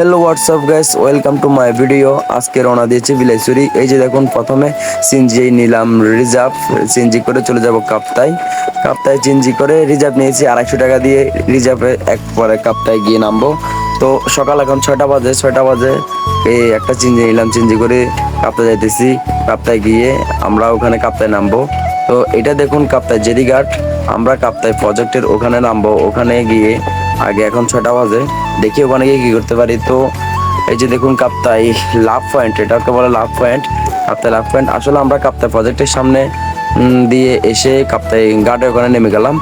Hello WhatsApp guys welcome to my video আজকে রওনা দিয়েছি বিলাইছড়ি এই যে দেখুন, প্রথমে সিনজি নিলাম রিজার্ভ। সিনজি করে চলে যাব কাপ্তাই। কাপ্তাই চিনজি করে রিজার্ভ নিয়েছি। আড়াইশো টাকা দিয়ে রিজার্ভে এক পরে কাপ্তাই গিয়ে নামবো। তো সকাল এখন ছয়টা বাজে ছয়টা বাজে। এই একটা চিনজি নিলাম চিনজি করে কাপ্তা যাইতেছি। কাপ্তায় গিয়ে আমরা ওখানে কাপ্তায় নামবো। তো এটা দেখুন, কাপ্তাই জেরিঘাট আমরা কাপ্তায় প্রজেক্টের ওখানে নামবো। ওখানে গিয়ে আগে এখন ছটা বাজে। দেখি ওখানে গিয়ে কি করতে পারি। তো এই যে দেখুন কাপ্তাই লাভ পয়েন্ট এটাকে বলে love point Kaptai love point আসলে আমরা কাপ্তাই প্রজেক্টের সামনে দিয়ে এসে কাপ্তাই গার্ডে ওখানে নেমে গেলাম।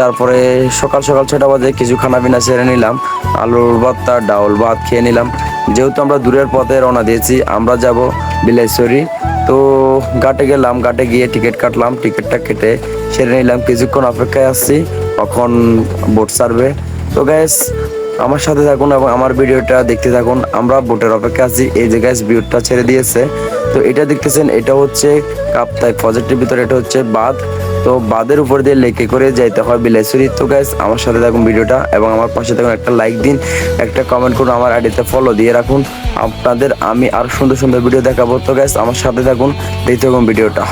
তারপরে সকাল সকাল ছটা বাজে, কিছু খানা পিনা সেরে নিলাম। আলুর ভর্তা, ডাউল ভাত খেয়ে নিলাম। যেহেতু আমরা দূরের পথে রওনা দিয়েছি, আমরা যাব বিলাইশ্বরী তো ঘাটে গেলাম, ঘাটে গিয়ে টিকিট কাটলাম। টিকিটটা কেটে সেরে নিলাম। কিছুক্ষণ অপেক্ষায় আসছি কখন বোট সারবে তো গ্যাস আমার সাথে থাকুন এবং আমার ভিডিওটা দেখতে থাকুন। আমরা বোটের অপেক্ষা আছি। এই যে গ্যাস ভিউটা ছেড়ে দিয়েছে। তো এটা দেখতেছেন, এটা হচ্ছে কাপ্তাই প্রজেক্টের ভিতরে এটা হচ্ছে বাঁধ। তো বাঁধের উপর দিয়ে লেকে করে যাইতে হয় বিলাইছড়ি তো গ্যাস আমার সাথে থাকুন ভিডিওটা এবং আমার পাশে থাকুন একটা লাইক দিন, একটা কমেন্ট করুন, আমার আইডিতে ফলো দিয়ে রাখুন। আপনাদের আমি আর সুন্দর সুন্দর ভিডিও দেখাবো। তো গ্যাস আমার সাথে থাকুন, দেখতে থাকুন ভিডিওটা।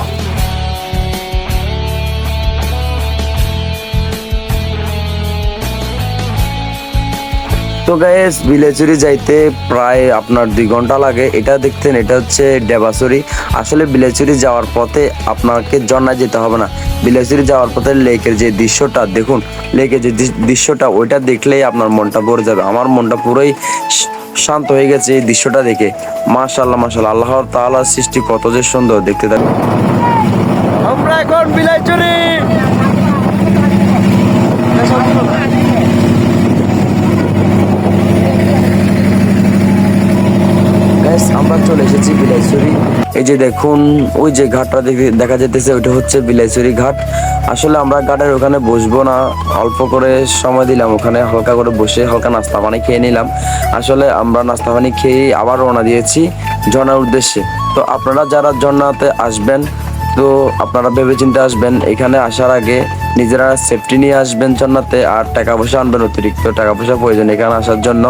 তো গায়েস বিলেচুরি যাইতে প্রায় আপনার দুই ঘণ্টা লাগে। এটা দেখতেন, এটা হচ্ছে ডেবাসুরি আসলে বিলেচুরি যাওয়ার পথে আপনাকে জন্না যেতে হবে না। বিলেচুরি যাওয়ার পথে লেকের যে দৃশ্যটা, দেখুন, লেকের যে দৃশ- দৃশ্যটা, ওইটা দেখলেই আপনার মনটা ভরে যাবে। আমার মনটা পুরোই শান্ত হয়ে গেছে এই দৃশ্যটা দেখে। মাশাল্লাহ মাশাল্লাহ আল্লাহর তাআলার সৃষ্টি কত যে সুন্দর, দেখতে থাকুন। আমরা এখন বিলাইচুরি গ্যাস আমরা চলে এসেছি বিলাইছড়ি। এই যে দেখুন, ওই যে ঘাটটা দেখে- যেতেছে ওইটা হচ্ছে বিলাইছড়ি ঘাট। আসলে আমরা ঘাটের ওখানে বসবো না, অল্প করে সময় দিলাম ওখানে, হালকা করে বসে হালকা নাস্তা পানি খেয়ে নিলাম। আসলে আমরা নাস্তা পানি খেয়ে আবার রওনা দিয়েছি ঝর্ণার উদ্দেশ্যে। তো আপনারা যারা ঝর্ণাতে আসবেন তো আপনারা ভেবে চিন্তে আসবেন, এখানে আসার আগে নিজেরা সেফটি নিয়ে আসবেন জন্নাতে, আর টাকা পয়সা আনবেন, অতিরিক্ত টাকা পয়সা প্রয়োজন এখানে আসার জন্য।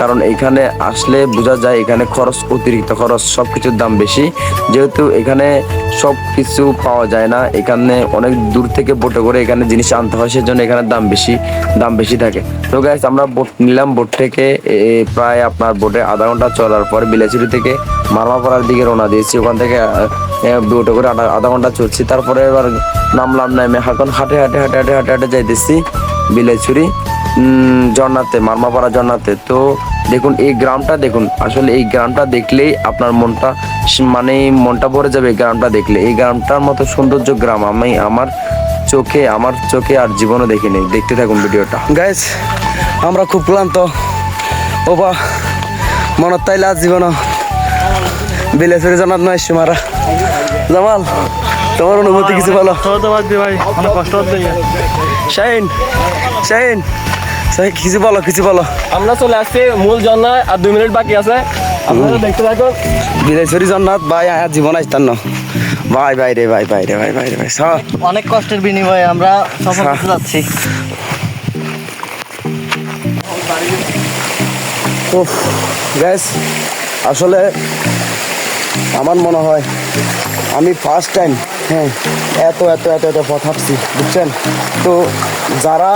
কারণ এখানে আসলে বোঝা যায়, এখানে খরচ, অতিরিক্ত খরচ সব কিছুর দাম বেশি। যেহেতু এখানে সব কিছু পাওয়া যায় না, এখানে অনেক দূর থেকে বোটে করে এখানে জিনিস আনতে হয়, সেজন্য এখানে দাম বেশি দাম বেশি থাকে। তো গাইস আমরা বোট নিলাম, বোট থেকে প্রায় আপনার বোটে আধা ঘণ্টা চলার পর বিলাচুরি থেকে মারমাপাড়ার দিকে রওনা দিয়েছি। ওখান থেকে বোটে করে আধা আধা ঘণ্টা চলছি। তারপরে এবার নামলাম নামে। এখন হাঁটে হাঁটে হাঁটে হাঁটে হাঁটে হাঁটে যাইতেছি বিলাইছড়ি জন্নাতে, মারমাপাড়া জন্নাতে। তো দেখুন, এই গ্রামটা দেখুন। আসলে এই গ্রামটা দেখলেই আপনার মনটা মানে মনটা ভরে যাবে এই গ্রামটা দেখলে। এই গ্রামটার মতো সৌন্দর্য গ্রাম আমি আমার চোখে আমার চোখে আর জীবনও দেখিনি। দেখতে থাকুন ভিডিওটা। গাইস আমরা খুব ক্লান্ত। ও বা মনত তাইলে আজ জীবন বিলাইচুরি জানাত নয় মারা জামাল তোমার অনুভূতি কিছু বলো। ভাই কষ্ট শাহিন শাহিন কিছু বলো কিছু বলো। আমরা চলে আসছি মূল জন্নায় আর দুই মিনিট বাকি আছে। আপনারা দেখতে থাকুন। বিলাইচুরি জন্নাথ ভাই আর জীবন আসতাম না ভাই ভাই রে ভাই ভাই রে ভাই ভাই রে ভাই অনেক কষ্টের বিনিময়ে আমরা যাচ্ছি। গ্যাস আসলে আমার মনে হয় আমি ফার্স্ট টাইম হ্যাঁ এত এত এত এত পথ হাঁটছি, বুঝছেন? তো যারা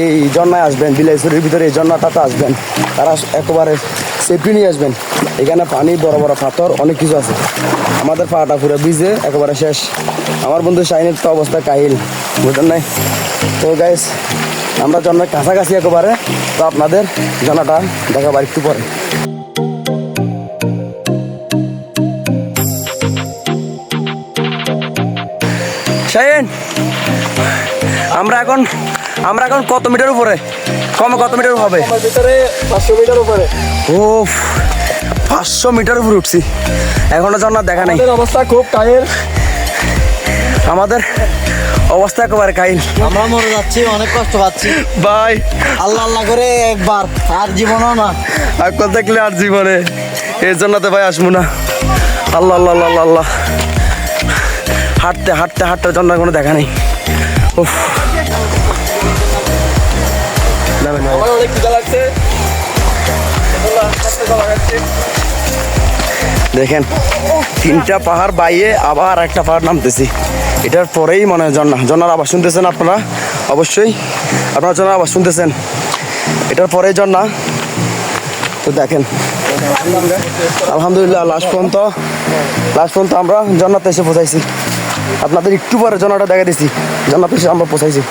এই জন্মায় আসবেন, বিলাইছড়ির ভিতরে এই জন্নাটাতে আসবেন। তারা একেবারে সেফটি নিয়ে আসবেন। এখানে পানি, বড় বড় পাথর, অনেক কিছু আছে। আমাদের পাটা পুরো ভিজে, একেবারে শেষ। আমার বন্ধু শাইনের তো অবস্থা কাহিল, বুঝলেন নাই? তো গাইস আমরা জন্মের কাছাকাছি একেবারে, তো আপনাদের জানাটা দেখাবার একটু পরে। শাহিন আমরা এখন আমরা এখন কত মিটার উপরে? কমে কত মিটার হবে? পাঁচশো মিটার উপরে। ও পাঁচশো মিটার উপরে উঠছি। এখনও জন্নার দেখা নেই। অবস্থা খুব টাইর আমাদের অবস্থা একেবারে কাহিল। আমরা মরে যাচ্ছি অনেক কষ্ট পাচ্ছি। ভাই। আল্লাহ আল্লাহ করে একবার আর জীবনও না। আর কত দেখলে আর জীবনে। এর জন্য তো ভাই আসব না। আল্লাহ আল্লাহ আল্লাহ আল্লাহ, আল্লাহ। হাঁটতে হাঁটতে হাঁটতে জন্য কোনো দেখা নেই। উফ। দেখেন তিনটা পাহাড় বাইয়ে আবার একটা পাহাড় নামতেছি। এটার পরেই মনে হয় ঝর্ণা। ঝর্ণার আবার শুনতেছেন আপনারা? অবশ্যই। আপনারা ঝর্ণার আবার শুনতেছেন? এটার পরেই ঝর্ণা। তো দেখেন আলহামদুলিল্লাহ লাস্ট পর্যন্ত লাস্ট পর্যন্ত আমরা ঝর্ণাতে এসে পৌঁছাইছি। আপনাদের একটু পরে ঝর্ণাটা দেখা দিছি। ঝর্ণাতে এসে আমরা পৌঁছাইছি।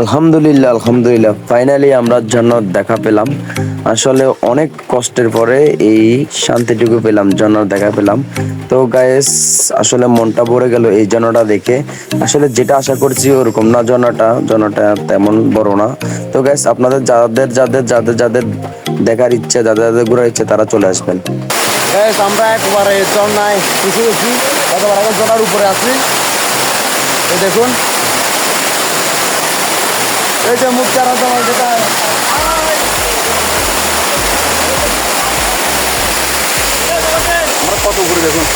আলহামদুলিল্লাহ আলহামদুলিল্লাহ। ফাইনালি আমরা জান্নাত দেখা পেলাম। আসলে অনেক কষ্টের পরে এই শান্তিটুকু পেলাম জান্নাত দেখা পেলাম। তো গায়েস আসলে মনটা ভরে গেল এই জন্যটা দেখে। আসলে যেটা আশা করছি ওরকম না জনাটা জনাটা তেমন বড় না। তো গাইস আপনাদের যাদের যাদের যাদের যাদের দেখার ইচ্ছা যাদের যাদের ঘোরার ইচ্ছা তারা চলে আসবেন। আমরা একবারে ঝর্ণায় কিছু আছি একবার ঝর্ণার উপরে আছি। এই দেখুন। এই যে মুখ চারা তোমার যেটা কত উপরে দেখুন।